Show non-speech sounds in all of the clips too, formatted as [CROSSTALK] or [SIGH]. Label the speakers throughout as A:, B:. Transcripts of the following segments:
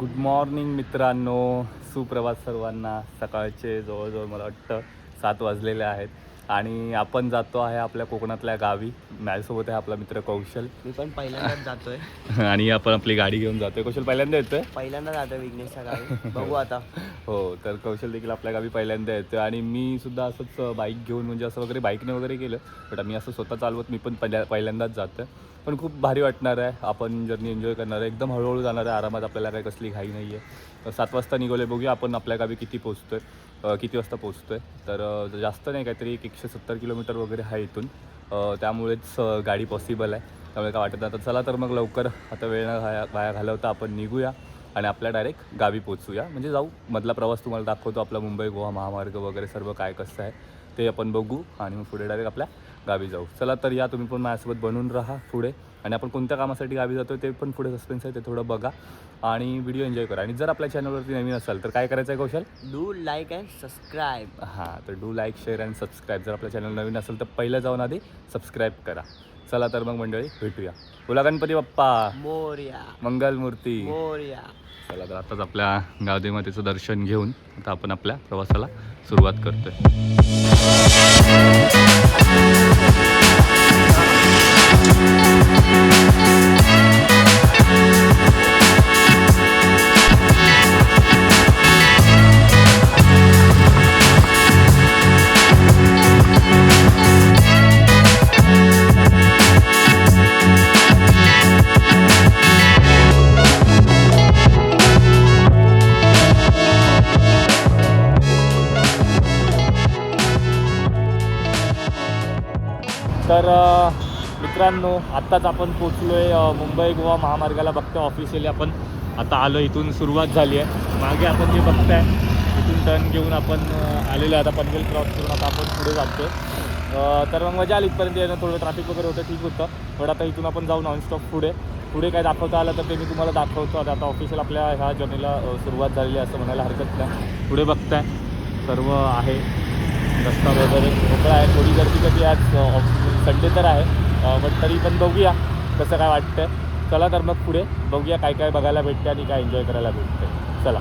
A: Good morning मित्रांनो. सुप्रभात सर्वांना. सकाळचे जवळजवळ मला वाटतं सात वाजलेले आहेत. आणि आपण जातो आहे आपल्या कोकणातल्या गावी. माझ्यासोबत आहे आपला मित्र कौशल.
B: मी पण पहिल्यांदाच जातोय. [LAUGHS]
A: आणि आपण आपली गाडी घेऊन जातोय. कौशल पहिल्यांदा येतोय?
B: पहिल्यांदा जातोय विघ्नेशच्या गावी. [LAUGHS] बघू आता.
A: हो तर कौशल देखील आपल्या गावी पहिल्यांदा येतोय. आणि मी सुद्धा असंच बाईक घेऊन म्हणजे असं वगैरे बाईकने वगैरे केलं. बट मी असं स्वतः चालवत मी पण पहिल्या पहिल्यांदाच जातोय. पण खूप भारी वाटणार आहे. आपण जर्नी एन्जॉय करणार आहे. एकदम हळूहळू जाणार आहे. आरामात आपल्याला काही कसली घाई नाही आहे सात वाजता निघोले बघूया आपण आपल्या गावी किती पोचतो आहे किती वाजता पोचतो आहे तर जास्त नाही काहीतरी एक एकशे सत्तर किलोमीटर वगैरे आहे इथून. त्यामुळेच गाडी पॉसिबल आहे. त्यामुळे काय वाटत नाही. तर चला तर मग लवकर आता वेळ न वाया वाया घालवता आपण निघूया आणि आपल्या डायरेक्ट गावी पोचूया म्हणजे जाऊ मधला प्रवास तुम्हाला दाखवतो आपला मुंबई गोवा महामार्ग वगैरे सर्व काय कसं आहे ते आपण बघू आणि मग पुढे डायरेक्ट आपल्या गावी जाऊ. चला तर या तुम्ही पण माझ्यासोबत बनून राहा पुढे. आणि आपण कोणत्या कामासाठी गावी जातो ते पण पुढे सस्पेन्स आहे ते थोडं बघा. आणि व्हिडिओ एन्जॉय करा. आणि जर आपल्या चॅनलवरती नवीन असाल तर काय करायचं आहे Kaushal?
B: Do like and subscribe
A: हां तर do like share and subscribe जर आपल्या चॅनल नवीन असेल तर पहिलं जाऊन आधी सबस्क्राईब करा. चला तर मग मंडळी भेटूया. बोला गणपती बाप्पा.
B: मोर्या.
A: मंगलमूर्ती.
B: मोर्या.
A: चला तर आताच आपल्या गावदेवतेचं दर्शन घेऊन आता आपण आपल्या प्रवासाला सुरुवात करतोय. तर मित्रांनो आत्ताच आपण पोचलो आहे मुंबई गोवा महामार्गाला. बघतो ऑफिशियली आपण आता आलो इथून सुरुवात झाली आहे. मागे आपण जे बघताय इथून टर्न घेऊन आपण आलेलो आहे. आता पनवेल क्रॉस करून आता आपण पुढे जातो तर मग मजा आली इथपर्यंत येणं थोडं ट्रॅफिक वगैरे होतं ठीक होतं. पण आता इथून आपण जाऊ नॉनस्टॉप पुढे. पुढे काय दाखवता आलं तर ते मी तुम्हाला दाखवतो. आता आता ऑफिशियल आपल्या ह्या जर्नीला सुरुवात झालेली आहे असं म्हणायला हरकत नाही. पुढे बघताय. सर्व आहे. रस्ता वगैरे मोकळा आहे. थोडी गर्दी कधी आज संडे तर आहे. बट तरी पण बघूया कसं काय वाटतं चला तर मग पुढे बघूया काय काय बघायला भेटते आणि काय एन्जॉय करायला भेटते चला.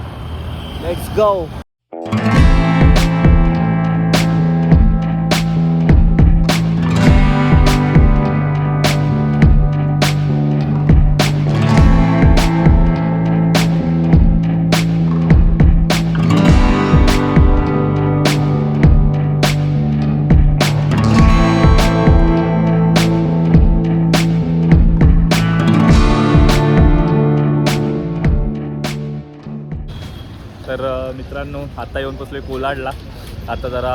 B: लेट्स गो
A: तर मित्रांनो आता येऊन पोचलोय कोलाडला. आता जरा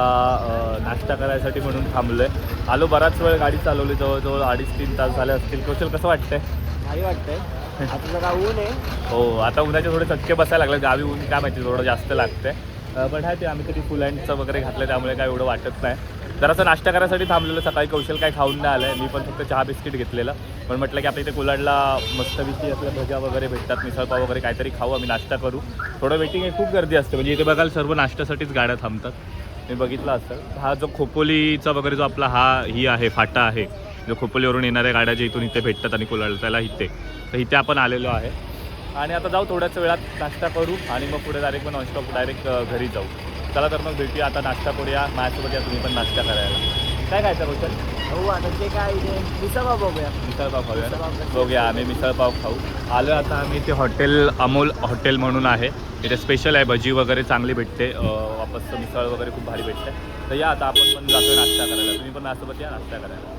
A: नाश्ता करायसाठी म्हणून थांबलोय. आलो बराच वेळ गाडी चालवली जवळजवळ अडीच तीन तास झाले असतील. कौशल कसं वाटतंय?
B: भारी वाटतंय. आता जरा ऊन आहे.
A: हो आता उन्हाचे थोडे चटके बसायला लागले गावी ऊन काय माहिती थोडं जास्त लागतंय. पण आहे ते आम्ही कधी फुल हँडचं वगैरे घातलं त्यामुळे काय एवढं वाटत नाही. जरासं नाश्ता करायसाठी थांबलेलं सकाळी कौशल काय खाऊन नाही आलं आहे मी पण फक्त चहा बिस्किट घेतलेलं. पण म्हटलं की आपल्या इथे कोलाडला मस्तविषयी असल्या भज्या वगैरे भेटतात मिसळपाव वगैरे काहीतरी खाऊ आम्ही नाश्ता करू. थोडं वेटिंग आहे खूप गर्दी असते. म्हणजे इथे बघाल सर्व नाश्त्यासाठीच गाड्या थांबतात. मी बघितलं असतं हा जो खोपोलीचा वगैरे जो आपला हा ही आहे फाटा आहे जो खोपोलीवरून येणाऱ्या गाड्या जे इथून इथे भेटतात आणि कोलाडला त्याला इथे. तर इथे आपण आलेलो आहे. आणि आता जाऊ थोड्याच वेळात नाश्ता करू आणि मग पुढे डायरेक्ट मग नॉनस्टॉप डायरेक्ट घरी जाऊ. चला तर मग भेटूया आता नाश्ता करूया माझ्यासोबत या तुम्ही पण नाश्ता करायला. काय खायचं कौशल
B: हो आता ते काय मिसळपाव बघूया.
A: मिसळपाव खाऊया. बघूया आम्ही मिसळपाव खाऊ. आलो आता आम्ही इथे हॉटेल अमोल हॉटेल म्हणून आहे. इथे स्पेशल आहे भजी वगैरे चांगली भेटते वापस मिसळ वगैरे खूप भारी भेटते. तर या आता आपण पण जातो नाश्ता करायला. तुम्ही पण माझ्यासोबत या नाश्ता करायला.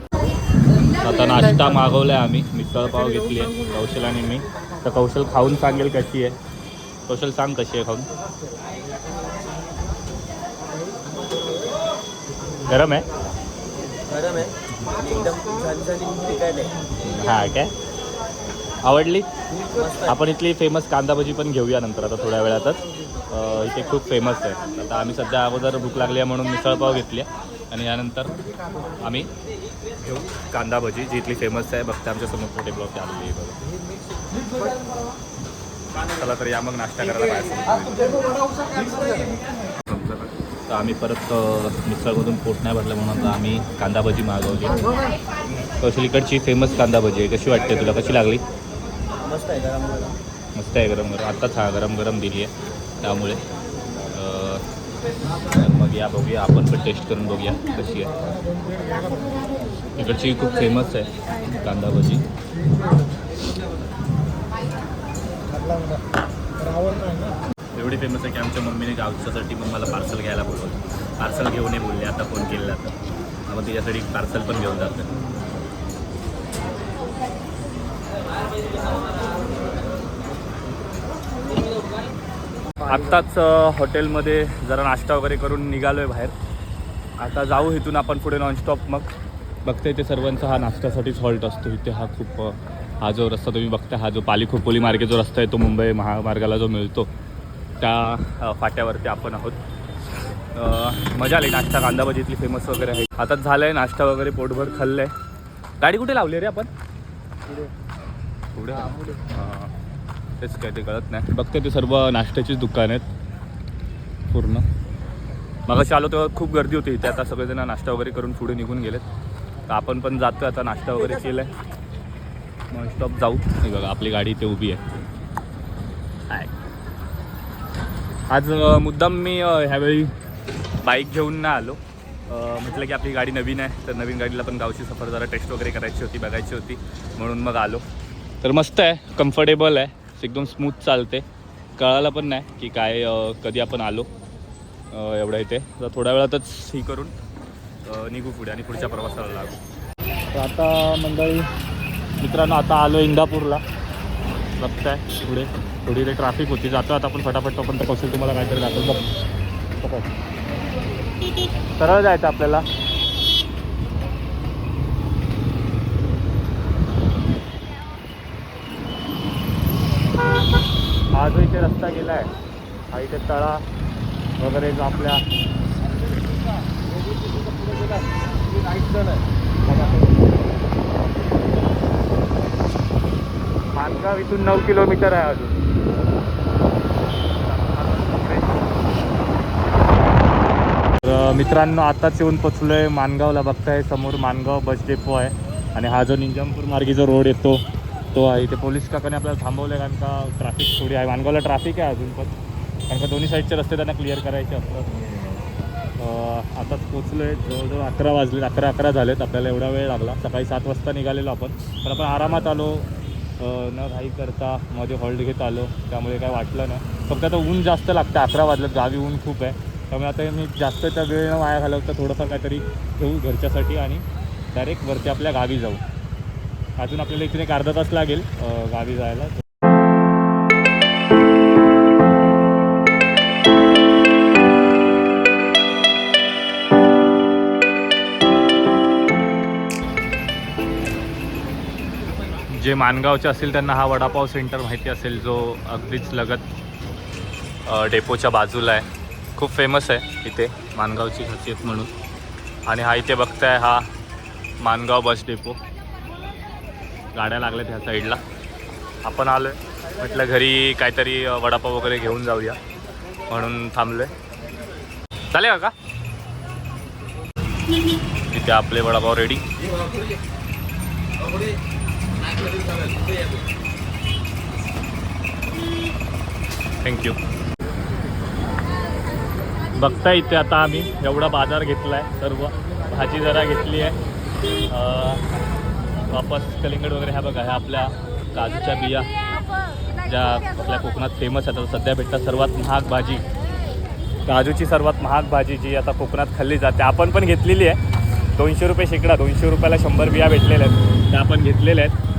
A: आता नाश्ता मागवलाय आम्ही. मिसळपाव घेतली आहे. कौशल आणि मी. तर कौशल खाऊन सांगेल कशी आहे. कौशल सांग कशी आहे खाऊन. गरम आहे?
B: गरम आहे. एकदम आहे.
A: हा काय? आवडली?
B: आहे.
A: आपण इथली फेमस कांदा भजी पण घेऊया नंतर आता थोड्या वेळातच. इथे खूप फेमस आहे. आता आम्ही सध्या अगोदर भूक लागली आहे म्हणून मिसळपाव घेतली आहे. आणि यानंतर आम्ही घेऊ. कांदा भजी जी इथली फेमस आहे. बघते आमच्यासमोर छोटे ब्लॉक आलेली आहे बघा. चला तर या मग नाश्ता करायला बाहेर. तर आम्ही परत मिसळमधून पोट नाही भरलं म्हणून आता आम्ही कांदा भजी मागवली. कौशल इकडची फेमस कांदा भजी आहे. कशी वाटते तुला? कशी लागली?
B: मस्त आहे गरम गरम.
A: मस्त आहे गरम गरम. आत्ताच हा गरम गरम दिली आहे. त्यामुळे मग या बघूया. आपण पण टेस्ट करून बघूया कशी आहे. इकडची खूप फेमस आहे कांदा भजी एवढी फेमस आहे की आमच्या मम्मीने गावच्यासाठी मग मला पार्सल घ्यायला बोलवलं. पार्सल घेऊन ये बोलले आता फोन केलेला तर. मग तिच्यासाठी पार्सल पण घेऊन जातं. आत्ताच हॉटेलमध्ये जरा नाश्ता वगैरे करून निघालो आहे बाहेर. आता जाऊ इथून आपण पुढे नॉनस्टॉप मग. बघते इथे सर्वांचा हा नाश्त्यासाठीच हॉल्ट असतो. इथे हा खूप हा जो रस्ता तुम्ही बघता हा जो पाली खोपोली मार्गे जो रस्ता आहे तो मुंबई महामार्गाला जो मिळतो त्या फाट्यावरती आपण आहोत. मजा आली. नाश्ता कांदा भजी इथली फेमस वगैरे आहे आताच झालं आहे नाश्ता वगैरे पोटभर खाल्लं आहे गाडी कुठे लावली रे आपण? पुढे. तेच काय ते कळत नाही. बघते ते सर्व नाश्त्याचीच दुकान आहेत. पूर्ण. मगाशी आलो तेव्हा खूप गर्दी होती इथे. आता सगळेजण नाश्ता वगैरे करून पुढे निघून गेलेत. तर आपण पण जातो आता नाश्ता वगैरे केला आहे स्टॉप जाऊ. हे बघा आपली गाडी इथे उभी आहे. हाय आज मुद्दाम मी ह्यावेळी बाईक घेऊन नाही आलो. म्हटलं की आपली गाडी नवीन आहे तर नवीन गाडीला पण गावची सफर जरा टेस्ट वगैरे करायची होती बघायची होती. म्हणून मग आलो. तर मस्त आहे कम्फर्टेबल आहे. एकदम स्मूथ चालते. कळायला पण नाही की काय कधी आपण आलो. एवढं इथे. तर थोड्या वेळातच ही करून निघू पुढे आणि पुढच्या प्रवासाला लागू. तर आता मंडळी मित्रांनो आता आलो इंदापूरला. बघताय पुढे थोडी इथे ट्रॅफिक होती. जातो आता आपण फटाफट तोपर्यंत कौशल तुम्हाला काहीतरी दाखवतो. सरळ जायचं आपल्याला. हा जो इथे रस्ता गेला आहे हा इथे तळा वगैरे जो आपल्या मानगाव इथून नऊ किलोमीटर आहे अजून. तर मित्रांनो आताच येऊन पोचलो आहे मानगावला. बघताय समोर मानगाव बस डेपो आहे आणि हा जो निंजामपूर मार्गी जो रोड येतो तो आहे. इथे पोलीस काकाने आपल्याला थांबवलं कारण का ट्रॅफिक थोडी आहे. मानगावला ट्रॅफिक आहे अजून पण. कारण का दोन्ही साईडचे रस्ते त्यांना क्लिअर करायचे असतात. आताच पोचलो आहे जवळजवळ अकरा वाजले अकरा अकरा झालेत. आपल्याला एवढा वेळ लागला. सकाळी सात वाजता निघालेलो आपण. पण आपण आरामात आलो. न घाई करता मध्ये हॉल्ट घेत आलो. त्यामुळे काय वाटलं नाही. फक्त आता ऊन जास्त लागतं. अकरा वाजलं गावी ऊन खूप आहे. त्यामुळे आता मी जास्त त्या वेळ न वाया घालवता थोडंफार काहीतरी घेऊ घरच्यासाठी आणि डायरेक्ट वरती आपल्या गावी जाऊ. अजून आपल्याला इथे एक अर्धा तास लागेल गावी जायला. जे मानगावचे असतील त्यांना हा वडापाव सेंटर माहिती असेल जो अगदीच लगत डेपोच्या बाजूला आहे. खूप फेमस आहे इथे मानगावची खासियत म्हणून. आणि हा इथे बघताय हा मानगाव बस डेपो. गाड्या लागल्यात ह्या साईडला. आपण आलो आहे म्हटलं घरी काहीतरी वडापाव वगैरे घेऊन जाऊया. म्हणून थांबलो आहे चालेल का इथे आपले वडापाव रेडी थँक्यू बघता इथे आता आम्ही एवढा बाजार घेतला आहे सर्व. भाजी जरा घेतली आहे. वापस कलिंगड वगैरे ह्या बघा ह्या आपल्या काजूच्या बिया ज्या आपल्या कोकणात फेमस आहेत. सध्या भेटतात सर्वात महाग भाजी. काजूची सर्वात महाग भाजी जी आता कोकणात खाल्ली जाते. आपण पण घेतलेली आहे. दोनशे रुपये शेकडा दोनशे रुपयाला शंभर बिया भेटलेल्या आहेत. त्या आपण घेतलेल्या आहेत.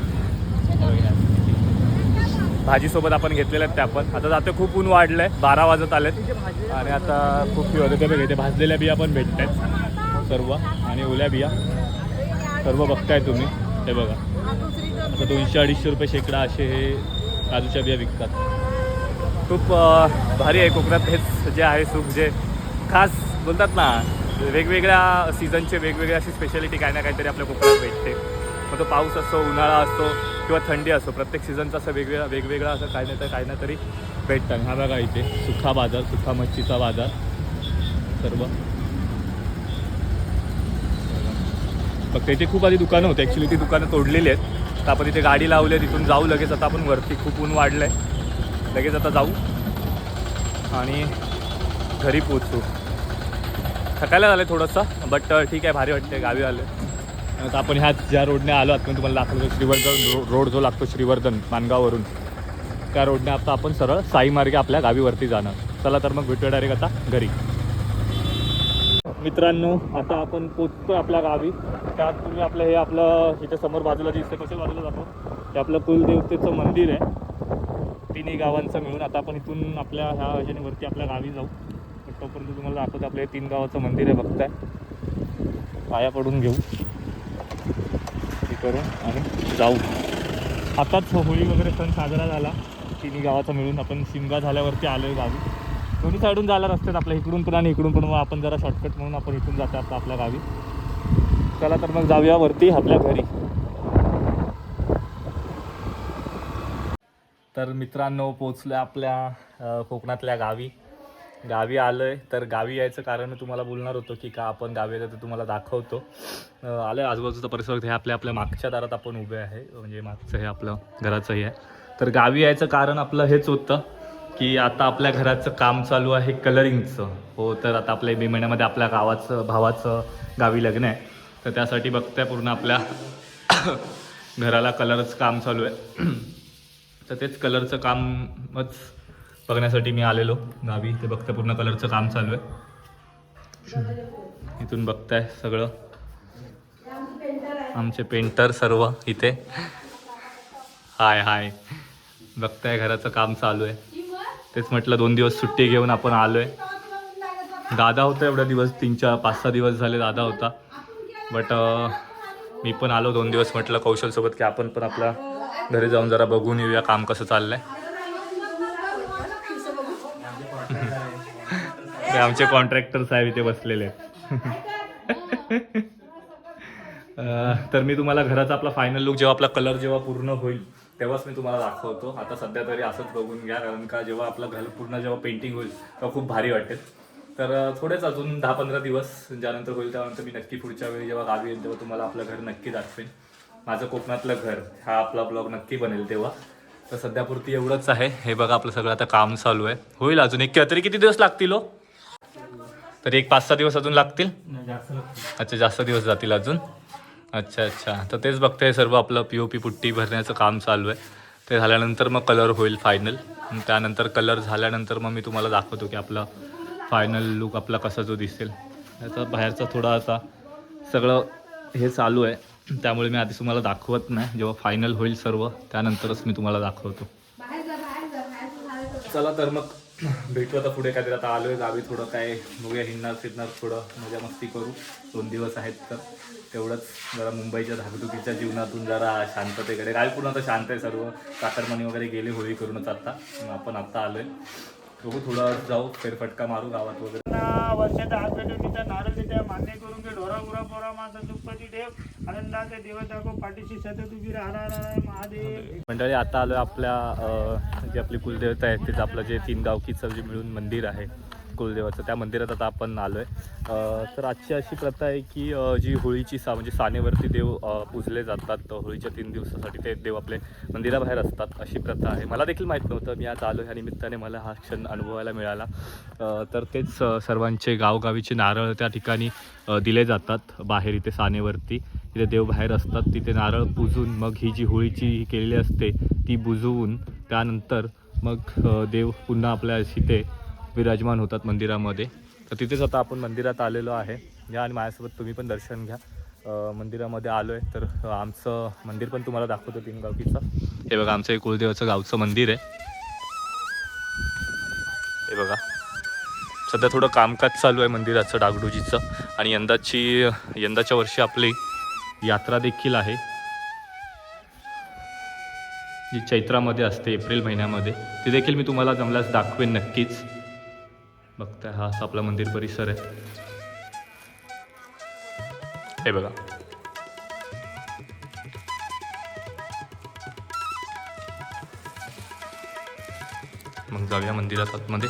A: भाजीसोबत आपण घेतलेल्या आहेत त्या पण. आता जाते खूप ऊन वाढलं आहे बारा वाजत आलेत. आणि आता खूप फी होते ते घेते भाजलेल्या बिया पण भेटत आहेत सर्व आणि ओल्या बिया. सर्व बघताय तुम्ही. हे बघा. आता दोनशे अडीचशे रुपये शेकडा असे हे काजूच्या बिया विकतात. खूप भारी आहे कोकणात. हेच जे आहे सूप जे खास बोलतात ना वेगवेगळ्या सीझनचे वेगवेगळ्या अशी स्पेशालिटी काय ना काहीतरी आपल्या कोकणात भेटते. मग तो पाऊस असो उन्हाळा असतो किंवा थंडी असो प्रत्येक सीझनचा असं वेगवेगळा वेगवेगळा असं काही नाही तर काही ना तरी भेटतं हा बघा इथे सुखा बाजार सुखा मच्छीचा बाजार. सर्व. फक्त इथे खूप आधी दुकानं होती. ॲक्च्युली ती दुकानं तोडलेली आहेत. तर आपण इथे गाडी लावली आहे तिथून जाऊ लगेच. आता आपण वरती खूप ऊन वाढलं आहे लगेच आता जाऊ आणि घरी पोचू थकायला झालं थोडंसं बट ठीक आहे भारी वाटते गावी आलं आता आपण ह्या ज्या रोडने आलो आत तुम्हाला दाखवतो श्रीवर्धन रोड जो लागतो श्रीवर्धन मानगाववरून. त्या रोडने आता आपण सरळ साई मार्गे आपल्या गावीवरती जाणार. चला तर मग भेटूया डायरेक्ट आता घरी. मित्रांनो आता आपण पोचतो आपल्या गावी. त्यात तुम्ही आपलं हे आपलं इथे समोर बाजूला दिसतं कशा बाजूला जातो हे आपलं कुलदेवतेचं मंदिर आहे. तिन्ही गावांचं मिळून आता आपण इथून आपल्या ह्या योजनेवरती आपल्या गावी जाऊ. तर तोपर्यंत तुम्हाला दाखवतो आपलं हे तीन गावाचं मंदिर आहे बघताय. पाया पडून घेऊ. करून आणि जाऊ. आताच होळी वगैरे सण साजरा झाला. तिन्ही गावाचा मिळून आपण शिमगा झाल्यावरती आलो आहे गावी. दोन्ही साईडून जायला रस्त्यात आपल्या इकडून पण आणि इकडून पण मग आपण जरा शॉर्टकट म्हणून आपण इथून जातो आता आपल्या गावी. चला तर मग जाऊया वरती आपल्या घरी. तर मित्रांनो पोचलो आपल्या कोकणातल्या गावी. गावी आलो आहे तर गावी यायचं कारण तुम्हाला बोलणार होतो की का आपण गावी आलं तर तुम्हाला दाखवतो. आलं आहे आजूबाजूचा परिसर हे आपल्या आपल्या मागच्या दारात आपण उभे आहे. म्हणजे मागचं हे आपलं घराचंही आहे. तर गावी यायचं कारण आपलं हेच होतं की आता आपल्या घराचं काम चालू आहे कलरिंगचं. हो तर आता आपल्या मे महिन्यामध्ये आपल्या गावाचं भावाचं गावी लग्न आहे. तर त्यासाठी बघताय पूर्ण आपल्या [COUGHS] घराला कलरचं काम चालू आहे. [COUGHS] तर तेच कलरचं कामच बघण्यासाठी मी आलेलो गावी. ते बघता पूर्ण कलरचं काम चालू आहे. इथून बघताय सगळं. आमचे पेंटर सर्व इथे. हाय हाय. बघताय घराचं काम चालू आहे. तेच म्हटलं दोन दिवस सुट्टी घेऊन आपण आलो आहे दादा होता एवढा दिवस तीन चार पाच सहा दिवस झाले दादा होता. बट मी पण आलो दोन दिवस म्हटलं कौशलसोबत की आपण पण आपला घरी जाऊन जरा बघून येऊया काम कसं चाललं आहे ते आमचे कॉन्ट्रॅक्टर साहेब इथे बसलेले आहेत. तर मी तुम्हाला घराचा आपला फायनल लुक जेव्हा आपला कलर जेव्हा पूर्ण होईल तेव्हाच मी तुम्हाला दाखवतो. आता सध्या तरी असंच बघून घ्या कारण का जेव्हा आपलं घर पूर्ण जेव्हा पेंटिंग होईल तेव्हा खूप भारी वाटेल. तर थोडेच अजून दहा पंधरा दिवस ज्यानंतर होईल त्यानंतर मी नक्की पुढच्या वेळी जेव्हा गावी येईल तेव्हा तुम्हाला आपलं घर नक्की दाखवेन. माझं कोकणातलं घर हा आपला ब्लॉग नक्की बनेल तेव्हा. तर सध्यापुरती एवढंच आहे. हे बघा आपलं सगळं आता काम चालू आहे. होईल अजून. एक तरी किती दिवस लागतील हो? तरी एक पाच सहा दिवस अजून लागतील? अच्छा जास्त दिवस जातील अजून? अच्छा अच्छा. तर तेच बघताय सर्व आपलं पी ओ पी पुट्टी भरण्याचं काम चालू आहे. ते झाल्यानंतर मग कलर होईल फायनल त्यानंतर कलर झाल्यानंतर मग मी तुम्हाला दाखवतो की आपला फायनल लुक आपला कसा जो दिसेल. त्याचा बाहेरचा थोडा आता सगळं हे चालू आहे. त्यामुळे मी आधी तुम्हाला दाखवत नाही. जेव्हा फायनल होईल सर्व त्यानंतरच मी तुम्हाला दाखवतो. चला तर मग भेटू आता पुढे काहीतरी. आता आलोय गावी थोडं काय बघूया हिंडणार फिरणार थोडं मजा मस्ती करू. दोन दिवस आहेत तर तेवढंच जरा मुंबईच्या धाकधुकीच्या जीवनातून जरा शांततेकडे. गावी पूर्ण आता शांत आहे सर्व. काकडमणी वगैरे गेले होळी करूनच आता. मग आपण आता आलोय. बघू थोडं जाऊ फेरफटका मारू गावात वगैरे.
C: वर्षाचा हात भेटवणीचा नारळ देत्या मान्य करून घे ढोरा गुरा पोरा माझा दुप्पती देव आनंदाचे दिवस दाखव पाठीशी सतत उभी राहणार महादेव.
A: मंडळी आता आलो आपल्या जे जी आपली कुलदेवता आहे तेच आपलं जे तीन गावकीचं जे मिळून मंदिर आहे. कुलदेवाचं त्या मंदिरात आता आपण आलो आहे तर आजची अशी प्रथा आहे की जी होळीची सा म्हणजे सानेवरती देव पूजले जातात होळीच्या तीन दिवसासाठी ते देव आपले मंदिराबाहेर असतात अशी प्रथा आहे. मला देखील माहीत नव्हतं मी आज आलो ह्या निमित्ताने मला हा क्षण अनुभवायला मिळाला. तर तेच सर्वांचे गावगावीचे नारळ त्या ठिकाणी दिले जातात बाहेर इथे सानेवरती. तिथे देव बाहेर असतात तिथे नारळ पुजून मग ही जी होळीची ही केलेली असते ती बुजवून त्यानंतर मग देव पुन्हा आपल्या इथे विराजमान होतात मंदिरामध्ये. तर तिथेच आता आपण मंदिरात आलेलो आहे. या आणि माझ्यासोबत तुम्ही पण दर्शन घ्या. मंदिरामध्ये आलो आहे तर आमचं मंदिर पण तुम्हाला दाखवतो तीन गावकीचं हे बघा आमचं एक कुलदेवाचं गावचं मंदिर आहे. हे बघा. सध्या थोडं कामकाज चालू आहे मंदिराचं डागडुजीचं. आणि यंदाची यंदाच्या वर्षी आपली यात्रा देखील आहे. जी चैत्रामध्ये असते एप्रिल महिन्यामध्ये. ती देखील मी तुम्हाला जमल्यास दाखवेन नक्कीच. बघताय हा असा आपला मंदिर परिसर आहे. हे बघा. मग जाऊया मंदिरात आतमध्ये.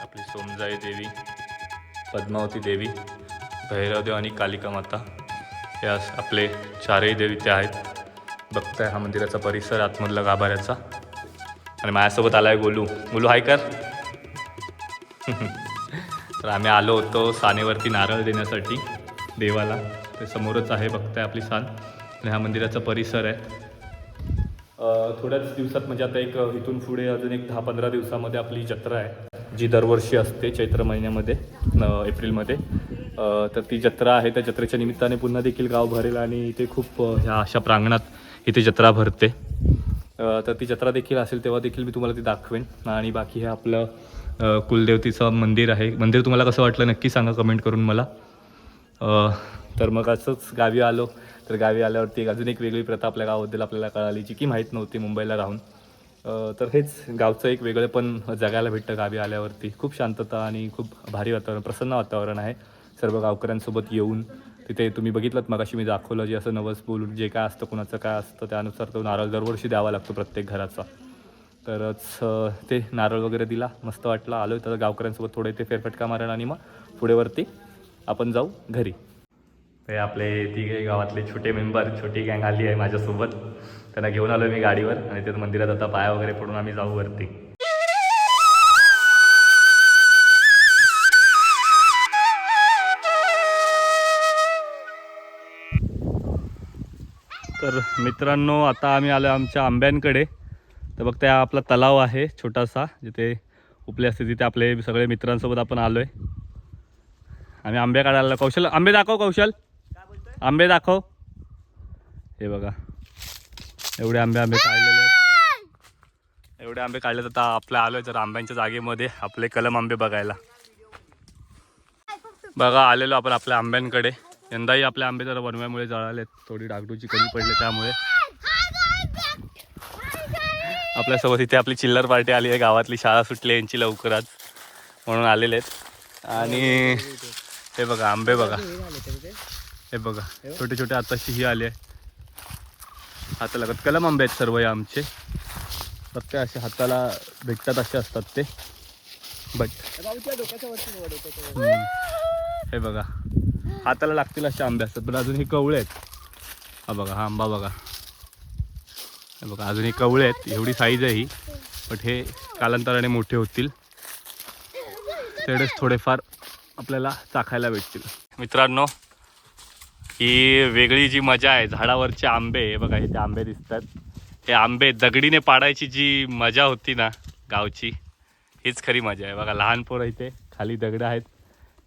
A: आपली सोमजाई देवी पद्मावती देवी भैरवदेव आणि कालिका माता. हे आपले चारही देव आहेत. बघताय हा मंदिराचा परिसर आतमधला गाभाऱ्याचा. आणि माझ्यासोबत आलाय गोलू. गोलू हाय कर. [LAUGHS] तर आम्ही आलो होतो सानेवरती नारळ देण्यासाठी देवाला. ते समोरच आहे बघताय आपली सान. आणि हा मंदिराचा परिसर आहे. थोड्याच दिवसात म्हणजे आता एक इथून पुढे अजून एक दहा पंधरा दिवसामध्ये आपली जत्रा आहे जी दरवर्षी असते चैत्र महिन्यामध्ये एप्रिलमध्ये. तर ती जत्रा आहे त्या जत्रेच्या निमित्ताने पुन्हा देखील गाव भरेल आणि इथे खूप ह्या अशा प्रांगणात इथे जत्रा भरते. तर ती जत्रा देखील असेल तेव्हा देखील मी तुम्हाला ती दाखवेन. आणि बाकी हे आपलं कुलदेवतीचं मंदिर आहे. मंदिर तुम्हाला कसं वाटलं नक्की सांगा कमेंट करून मला. तर मग असंच गावी आलो. तर गावी आल्यावरती एक अजून एक वेगळी प्रथा आपल्या गावाबद्दल आपल्याला कळाली जी की माहीत नव्हती मुंबईला राहून. तर हेच गावचं एक वेगळं पण जगायला भेटतं गावी आल्यावरती. खूप शांतता आणि खूप भारी वातावरण प्रसन्न वातावरण आहे. सर्व गावकऱ्यांसोबत येऊन तिथे तुम्ही बघितलं मगाशी मी दाखवलं जे असं नवस बोलून जे काय असतं कुणाचं काय असतं त्यानुसार तो नारळ दरवर्षी द्यावा लागतो प्रत्येक घराचा. तरच ते नारळ वगैरे दिला मस्त वाटलं. आलो तर गावकऱ्यांसोबत थोडे ते फेरफटका मारण आणि मग पुढे वरती आपण जाऊ घरी. ते आपले तिघे गावातले छोटे मेंबर छोटी गँग आली आहे माझ्यासोबत. त्यांना घेऊन आलो मी गाडीवर आणि ते मंदिरात आता पाया वगैरे पडून आम्ही जाऊ वरती. तर मित्रांनो आता आम्ही आलो आमच्या आंब्यांकडे. तर बघ त्या आपला तलाव आहे छोटासा जिथे उपले असते तिथे आपले सगळे मित्रांसोबत आपण आलो आहे आम्ही आंबे काढायला आलो. कौशल आंबे दाखव कौशल. आंबे दाखव. हे बघा. एवढे आंबे आंबे काढलेले आहेत. एवढे आंबे काढले तर आता आपल्या आहे जर आंब्यांच्या जागेमध्ये आपले कलम आंबे बघायला. बघा आलेलो आपण आपल्या आंब्यांकडे. यंदाही आपले आंबे जरा बनव्यामुळे जळालेत. थोडी डागडूची कमी पडली त्यामुळे. आपल्यासोबत इथे आपली चिल्लर पार्टी आली आहे. गावातली शाळा सुटली यांची लवकरच म्हणून आलेले आहेत. आणि हे बघा आंबे बघा. हे बघा छोटे छोटे आताशी ही आले हाताला कलम आंबे आहेत सर्व हे आमचे. फक्त असे हाताला भेटतात असे असतात ते. बट. हे बघा. हाताला लागतील असे आंबे असतात पण अजून हे कवळे आहेत. हा बघा हा आंबा बघा. हे बघा अजून हे कवळे आहेत एवढी साईज आहे ही बट हे कालांतराने मोठे होतील. तेवढेच थोडेफार आपल्याला चाखायला भेटतील. मित्रांनो ही वेगळी जी मजा आहे झाडावरचे आंबे हे बघा इथे आंबे दिसतात. हे आंबे दगडीने पाडायची जी मजा होती ना गावची हीच खरी मजा आहे. बघा लहान पोरं इथे खाली दगडं आहेत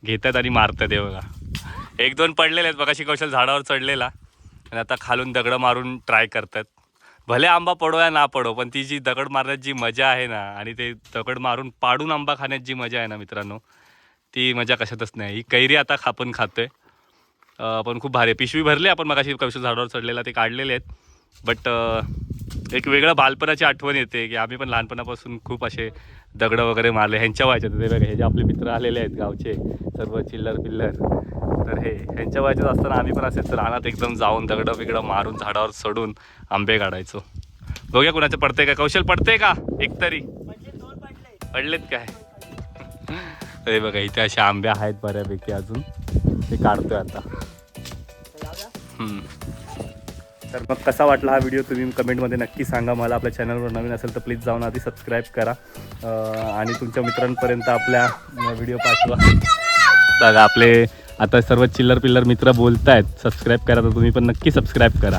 A: घेतात आणि मारतात हे बघा. एक दोन पडलेले आहेत बघा कौशल झाडावर चढलेला. आणि आता खालून दगड मारून ट्राय करतात. भले आंबा पडो या ना पडो पण ती जी दगड मारण्यात जी मजा आहे ना आणि ते दगड मारून पाडून आंबा खाण्यात जी मजा आहे ना मित्रांनो ती मजा कशातच नाही. ही कैरी आता आपण खातोय. अं, पण खूप भारी पिशवी भरली आपण मगाशी कौशल झाडावर चढलेला ते काढलेले आहेत. बट एक वेगळं बालपणाची आठवण येते की आम्ही पण लहानपणापासून खूप असे दगडं वगैरे मारले ह्यांच्या व्हायच्यात ते बघा हे जे आपले मित्र आलेले आहेत गावचे सर्व चिल्लर पिल्लर. तर हे ह्यांच्या व्हायच्यात असताना आम्ही पण असेच रानात एकदम जाऊन दगडं बिगडं मारून झाडावर चढून आंबे काढायचो. बघूया कुणाचं पडते का? कौशल पडते का? एक तरी. पडलेत काय? अरे बघा इथे असे आंबे आहेत बऱ्यापैकी अजून. ते काढतोय आता. तर मग कसा वाटला हा व्हिडिओ तुम्ही कमेंटमध्ये नक्की सांगा. मला आपल्या चॅनलवर नवीन असेल तर प्लीज जाऊन आधी सबस्क्राईब करा. आणि तुमच्या मित्रांपर्यंत आपल्या व्हिडिओ पाठवा. बघा आपले आता सर्व चिल्लर पिल्लर मित्र बोलतायत. सबस्क्राईब करा तर तुम्ही पण नक्की सबस्क्राईब करा.